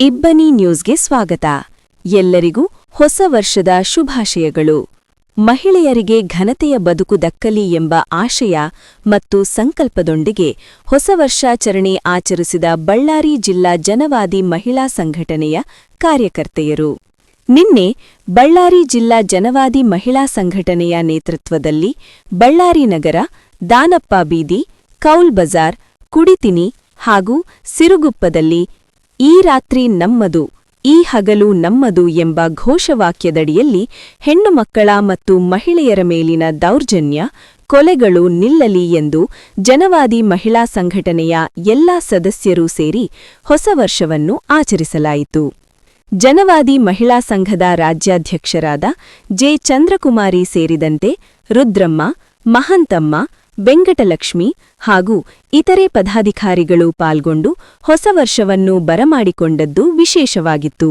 ಇಬ್ಬನಿ ನ್ಯೂಸ್ಗೆ ಸ್ವಾಗತ. ಎಲ್ಲರಿಗೂ ಹೊಸ ವರ್ಷದ ಶುಭಾಶಯಗಳು. ಮಹಿಳೆಯರಿಗೆ ಘನತೆಯ ಬದುಕು ದಕ್ಕಲಿ ಎಂಬ ಆಶಯ ಮತ್ತು ಸಂಕಲ್ಪದೊಂದಿಗೆ ಹೊಸ ವರ್ಷಾಚರಣೆ ಆಚರಿಸಿದ ಬಳ್ಳಾರಿ ಜಿಲ್ಲಾ ಜನವಾದಿ ಮಹಿಳಾ ಸಂಘಟನೆಯ ಕಾರ್ಯಕರ್ತೆಯರು. ನಿನ್ನೆ ಬಳ್ಳಾರಿ ಜಿಲ್ಲಾ ಜನವಾದಿ ಮಹಿಳಾ ಸಂಘಟನೆಯ ನೇತೃತ್ವದಲ್ಲಿ ಬಳ್ಳಾರಿ ನಗರ, ದಾನಪ್ಪ ಬೀದಿ, ಕೌಲ್ ಬಜಾರ್, ಕುಡಿತಿನಿ ಹಾಗೂ ಸಿರುಗುಪ್ಪದಲ್ಲಿ ಈ ರಾತ್ರಿ ನಮ್ಮದು, ಈ ಹಗಲು ನಮ್ಮದು ಎಂಬ ಘೋಷವಾಕ್ಯದಡಿಯಲ್ಲಿ ಹೆಣ್ಣು ಮಕ್ಕಳ ಮತ್ತು ಮಹಿಳೆಯರ ಮೇಲಿನ ದೌರ್ಜನ್ಯ, ಕೊಲೆಗಳು ನಿಲ್ಲಲಿ ಎಂದು ಜನವಾದಿ ಮಹಿಳಾ ಸಂಘಟನೆಯ ಎಲ್ಲಾ ಸದಸ್ಯರೂ ಸೇರಿ ಹೊಸ ವರ್ಷವನ್ನು ಆಚರಿಸಲಾಯಿತು. ಜನವಾದಿ ಮಹಿಳಾ ಸಂಘದ ರಾಜ್ಯಾಧ್ಯಕ್ಷರಾದ ಜೆ. ಚಂದ್ರಕುಮಾರಿ ಸೇರಿದಂತೆ ರುದ್ರಮ್ಮ, ಮಹಂತಮ್ಮ ವೆಂಕಟಲಕ್ಷ್ಮಿ ಹಾಗೂ ಇತರೆ ಪದಾಧಿಕಾರಿಗಳು ಪಾಲ್ಗೊಂಡು ಹೊಸ ವರ್ಷವನ್ನು ಬರಮಾಡಿಕೊಂಡದ್ದು ವಿಶೇಷವಾಗಿತ್ತು